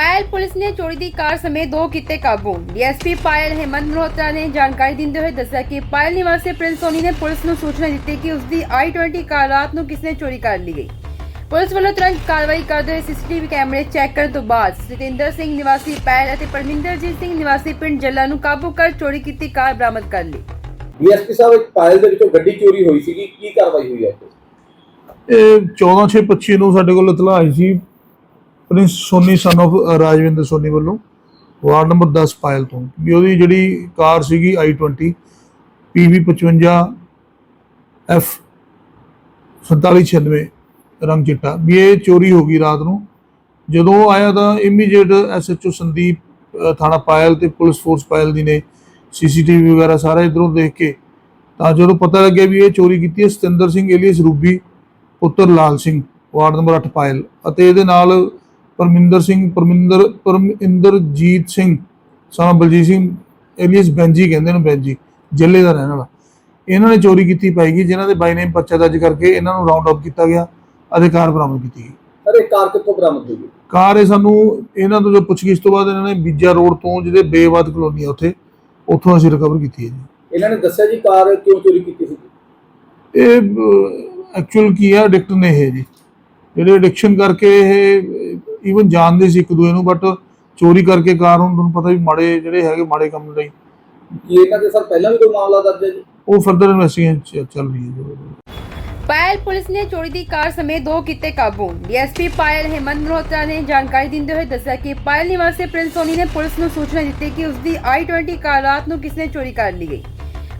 ਪਾਇਲ police ਨੇ ਚੋਰੀ ਦੀ ਕਾਰ ਸਮੇਤ ਦੋ ਕੀਤੇ ਕਾਬੂ ਡੀਐਸਪੀ ਪਾਇਲ ਹੇਮੰਤ ਮਲਹੋਤਰਾ ਨੇ ਜਾਣਕਾਰੀ ਦਿੰਦੇ ਹੋਏ ਦੱਸਿਆ ਕਿ ਪਾਇਲ ਨਿਵਾਸੀ ਪ੍ਰਿੰਸ ਸੋਨੀ ਨੇ ਪੁਲਿਸ ਨੂੰ ਸੂਚਨਾ ਦਿੱਤੀ ਕਿ ਉਸ ਦੀ i20 ਕਾਰ ਰਾਤ ਨੂੰ ਕਿਸ ਨੇ ਚੋਰੀ ਕਰ ਲਈ ਗਈ ਪੁਲਿਸ ਵੱਲੋਂ ਤੁਰੰਤ ਕਾਰਵਾਈ ਕਰਦੇ ਹੋਏ ਸੀਸੀਟੀਵੀ ਕੈਮਰੇ ਚੈੱਕ ਕਰਨ ਤੋਂ ਬਾਅਦ ਸਤਿੰਦਰ ਸਿੰਘ ਨਿਵਾਸੀ ਪਾਇਲ ਅਤੇ ਪਰਮਿੰਦਰਜੀਤ ਸਿੰਘ ਨਿਵਾਸੀ ਪਿੰਡ ਜੱਲਾ ਨੂੰ ਕਾਬੂ ਕਰ ਚੋਰੀ ਕੀਤੀ ਕਾਰ ਬਰਾਮਦ ਕਰ ਲਈ ਡੀਐਸਪੀ ਸਾਹਿਬ ਇੱਕ ਪਾਇਲ ਦੇ ਵਿੱਚੋਂ ਗੱਡੀ ਚੋਰੀ ਹੋਈ ਸੀਗੀ ਕੀ ਕਾਰਵਾਈ ਹੋਈ ਹੈ ਇਹ 14/6/25 ਨੂੰ ਸਾਡੇ ਕੋਲ ਇਤਲਾਹ ਆਈ ਸੀ। ਪ੍ਰਿੰਸ ਸੋਨੀ ਸਨ of ਰਾਜਵਿੰਦਰ ਸੋਨੀ ਵੱਲੋਂ ਵਾਰਡ ਨੰਬਰ 10 ਪਾਇਲ ਤੋਂ, ਵੀ ਉਹਦੀ ਜਿਹੜੀ ਕਾਰ ਸੀਗੀ i20 PV55 F 4796 ਰੰਗ ਚਿੱਟਾ, ਵੀ ਇਹ ਚੋਰੀ ਹੋ ਗਈ ਰਾਤ ਨੂੰ। ਜਦੋਂ ਉਹ ਆਇਆ ਤਾਂ ਇਮੀਡੀਏਟ ਐਸਐਚਓ ਸੰਦੀਪ ਥਾਣਾ ਪਾਇਲ ਤੇ ਪੁਲਿਸ ਫੋਰਸ ਪਾਇਲ ਦੀ ਨੇ ਸੀਸੀਟੀਵੀ ਵਗੈਰਾ ਸਾਰਾ ਇਧਰੋਂ ਦੇਖ ਕੇ, ਤਾਂ ਜਦੋਂ ਪਤਾ ਲੱਗਿਆ ਵੀ ਇਹ ਚੋਰੀ ਕੀਤੀ ਹੈ ਸਤਿੰਦਰ ਸਿੰਘ ਏਲੀਅਸ ਰੂਬੀ, ਪੁੱਤਰ ਲਾਲ ਸਿੰਘ, ਵਾਰਡ ਨੰਬਰ 8 ਪਾਇਲ, ਅਤੇ ਇਹਦੇ ਨਾਲ ਪਰਮਿੰਦਰ ਸਿੰਘ ਪਰਮਿੰਦਰ ਪਰਮਿੰਦਰਜੀਤ ਸਿੰਘ ਸਾਨਾ ਬਲਜੀਤ ਸਿੰਘ ਏਲੀਅਸ ਬੈਂਜੀ ਕਹਿੰਦੇ ਨੇ ਬੈਂਜੀ ਜ਼ਿਲ੍ਹੇ ਦਾ ਰਹਿਣ ਵਾਲਾ। ਇਹਨਾਂ ਨੇ ਚੋਰੀ ਕੀਤੀ ਪਾਏਗੀ ਜਿਨ੍ਹਾਂ ਦੇ ਬਾਈ ਨੇਮ ਪਰਚਾ ਦਰਜ ਕਰਕੇ ਇਹਨਾਂ ਨੂੰ ਰਾਉਂਡ ਅਪ ਕੀਤਾ ਗਿਆ ਅਤੇ ਕਾਰ ਬਰਾਮਦ ਕੀਤੀ ਗਈ। ਸਰ ਇਹ ਕਾਰ ਕਿੱਥੋਂ ਬਰਾਮਦ ਹੋਈ? ਕਾਰ ਇਹ ਸਾਨੂੰ ਇਹਨਾਂ ਤੋਂ ਜੋ ਪੁੱਛਗਿੱਛ ਤੋਂ ਬਾਅਦ ਇਹਨਾਂ ਨੇ ਬੀਜਾ ਰੋਡ ਤੋਂ ਜਿਹਦੇ ਬੇਵਾਦ ਕਲੋਨੀ ਆ ਉੱਥੇ ਉੱਥੋਂ ਅਸੀਂ ਰਿਕਵਰ ਕੀਤੀ ਹੈ ਜੀ। ਇਹਨਾਂ ਨੇ ਦੱਸਿਆ ਜੀ ਕਾਰ ਕਿਉਂ ਚੋਰੀ ਕੀਤੀ ਸੀ? ਇਹ ਐਕਚੁਅਲ ਕੀ ਹੈ ਐਡਿਕਟ ਨੇ ਇਹ ਜੀ। ਜਿਹੜੇ ਐਡਿਕਸ਼ਨ ਕਰਕੇ ਇਹ ਈਵਨ ਜਾਣਦੇ ਸੀ ਇੱਕ ਦੂਏ ਨੂੰ ਬਟ ਚੋਰੀ ਕਰਕੇ ਕਾਰ ਹੁਣ ਤੁਹਾਨੂੰ ਪਤਾ ਵੀ ਮਾੜੇ ਜਿਹੜੇ ਹੈਗੇ ਮਾੜੇ ਕੰਮ ਲਈ। ਕੀ ਇਹਨਾਂ ਦੇ ਸਰ ਪਹਿਲਾਂ ਵੀ ਕੋਈ ਮਾਮਲਾ ਦਰਜ ਹੈ ਜੀ? ਉਹ ਫਰਦਰ ਇਨਵੈਸਟੀਗੇਸ਼ਨ ਚੱਲ ਰਹੀ ਹੈ ਪਾਇਲ ਪੁਲਿਸ ਨੇ ਚੋਰੀ ਦੀ ਕਾਰ ਸਮੇਤ ਦੋ ਕੀਤੇ ਕਾਬੂ। ਡੀਐਸਪੀ ਪਾਇਲ ਹੇਮੰਤ ਮਲਹੋਤਰਾ ਨੇ ਜਾਣਕਾਰੀ ਦਿੰਦੇ ਹੋਏ ਦੱਸਿਆ ਕਿ ਪਾਇਲ ਨਿਵਾਸੀ ਪ੍ਰਿੰਸ ਸੋਨੀ ਨੇ ਪੁਲਿਸ ਨੂੰ ਸੂਚਨਾ ਦਿੱਤੀ ਕਿ ਉਸ ਦੀ i20 ਕਾਰ ਰਾਤ ਨੂੰ ਕਿਸ ਨੇ ਚੋਰੀ ਕਰ ਲਈ ਗਈ।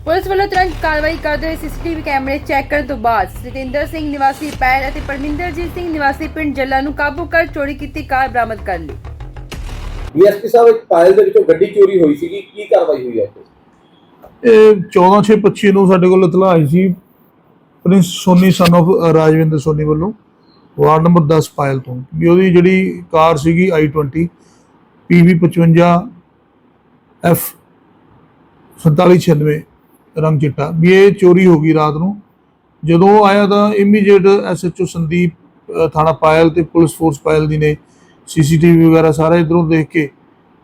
ਪੁਲਿਸ ਵੱਲੋਂ ਤੁਰੰਤ ਕਾਰਵਾਈ ਕਰਦੇ ਹੋਏ ਸੀਸੀਟੀਵੀ ਕੈਮਰੇ ਚੈੱਕ ਕਰਨ ਤੋਂ ਬਾਅਦ ਸਤਿੰਦਰ ਸਿੰਘ ਨਿਵਾਸੀ ਪਾਇਲ ਅਤੇ ਪਰਮਿੰਦਰਜੀਤ ਸਿੰਘ ਨਿਵਾਸੀ ਪਿੰਡ ਜੱਲਾ ਨੂੰ ਕਾਬੂ ਕਰ ਚੋਰੀ ਕੀਤੀ ਕਾਰ ਬਰਾਮਦ ਕਰ ਲਈ। ਡੀਐਸਪੀ ਸਾਹਿਬ ਇੱਕ ਪਾਇਲ ਦੇ ਵਿੱਚੋਂ ਗੱਡੀ ਚੋਰੀ ਹੋਈ ਸੀਗੀ। ਕੀ ਕਾਰਵਾਈ ਹੋਈ ਹੈ ਉੱਥੇ ਇਹ 14/6/25 ਨੂੰ ਸਾਡੇ ਕੋਲ ਇਤਲਾਹ ਆਈ ਸੀ। ਪ੍ਰਿੰਸ ਸੋਨੀ ਸਨ of ਰਾਜਵਿੰਦਰ ਸੋਨੀ ਵੱਲੋਂ। ਵਾਰਡ ਨੰਬਰ 10 ਪਾਇਲ ਤੋਂ। ਵੀ ਉਹਦੀ ਜਿਹੜੀ ਕਾਰ ਸੀਗੀ i20 PV55 F 4796 ਰੰਗ ਚਿੱਟਾ, ਵੀ ਇਹ ਚੋਰੀ ਹੋ ਗਈ ਰਾਤ ਨੂੰ। ਜਦੋਂ ਉਹ ਆਇਆ ਤਾਂ ਇਮੀਡੀਏਟ ਐਸਐਚਓ ਸੰਦੀਪ ਥਾਣਾ ਪਾਇਲ ਤੇ ਪੁਲਿਸ ਫੋਰਸ ਪਾਇਲ ਦੀ ਨੇ ਸੀਸੀਟੀਵੀ ਵਗੈਰਾ ਸਾਰਾ ਇਧਰੋਂ ਦੇਖ ਕੇ,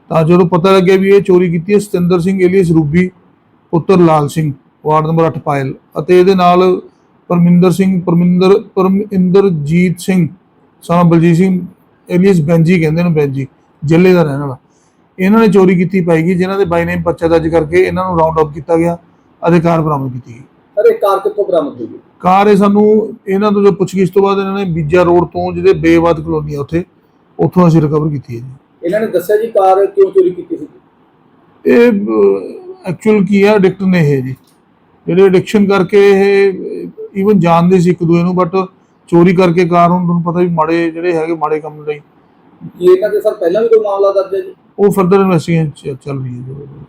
ਤਾਂ ਜਦੋਂ ਪਤਾ ਲੱਗਿਆ ਵੀ ਇਹ ਚੋਰੀ ਕੀਤੀ ਹੈ, ਸਤਿੰਦਰ ਸਿੰਘ ਏਲੀਅਸ ਰੂਬੀ, ਪੁੱਤਰ ਲਾਲ ਸਿੰਘ, ਵਾਰਡ ਨੰਬਰ 8 ਪਾਇਲ ਅਤੇ ਇਹਦੇ ਨਾਲ ਪਰਮਿੰਦਰ ਸਿੰਘ, ਪਰਮਿੰਦਰ, ਪਰਮਿੰਦਰਜੀਤ ਸਿੰਘ ਸਾਨਾ ਬਲਜੀਤ ਸਿੰਘ, ਏਲੀਅਸ ਬੈਂਜੀ ਕਹਿੰਦੇ ਨੇ, ਬੈਂਜੀ, ਜ਼ਿਲ੍ਹੇ ਦਾ ਰਹਿਣ ਵਾਲਾ। ਇਹਨਾਂ ਨੇ ਚੋਰੀ ਕੀਤੀ ਪਾਏਗੀ ਜਿਨ੍ਹਾਂ ਦੇ ਬਾਈ ਨੇਮ ਪਰਚਾ ਦਰਜ ਕਰਕੇ ਇਹਨਾਂ ਨੂੰ ਰਾਉਂਡ ਅਪ ਕੀਤਾ ਗਿਆ। ਅਤੇ ਕਾਰ ਬਰਾਮਦ ਕੀਤੀ ਗਈ ਸਰ ਇਹ ਕਾਰ ਕਿੱਥੋਂ ਬਰਾਮਦ ਹੋਈ? ਕਾਰ ਇਹ ਸਾਨੂੰ ਇਹਨਾਂ ਤੋਂ ਜੋ ਪੁੱਛਗਿੱਛ ਤੋਂ ਬਾਅਦ ਇਹਨਾਂ ਨੇ ਬੀਜਾ ਰੋਡ ਤੋਂ ਜਿਹਦੇ ਬੇਵਾਦ ਕਲੋਨੀ ਆ ਉੱਥੇ ਉੱਥੋਂ ਅਸੀਂ ਰਿਕਵਰ ਕੀਤੀ ਹੈ ਜੀ। ਇਹਨਾਂ ਨੇ ਦੱਸਿਆ ਜੀ ਕਾਰ ਕਿਉਂ ਚੋਰੀ ਕੀਤੀ ਸੀ? ਇਹ ਐਕਚੁਅਲ ਕੀ ਹੈ ਐਡਿਕਟ ਨੇ ਇਹ ਜੀ। ਜਿਹੜੇ ਐਡਿਕਸ਼ਨ ਕਰਕੇ ਇਹ ਈਵਨ ਜਾਣਦੇ ਸੀ ਇੱਕ ਦੂਏ ਨੂੰ ਬਟ ਚੋਰੀ ਕਰਕੇ ਕਾਰ ਹੁਣ ਤੁਹਾਨੂੰ ਪਤਾ ਵੀ ਮਾੜੇ ਜਿਹੜੇ ਹੈਗੇ ਮਾੜੇ ਕੰਮ ਲਈ। ਇਹਨਾਂ ਦੇ ਸਰ ਪਹਿਲਾਂ ਵੀ ਕੋਈ ਮਾਮਲਾ ਦਰਜ ਹੈ ਜੀ? ਉਹ ਫਰਦਰ ਇਨਵੈਸਟੀਗੇਸ਼ਨ ਚੱਲ ਰਹੀ ਹੈ ਜੀ।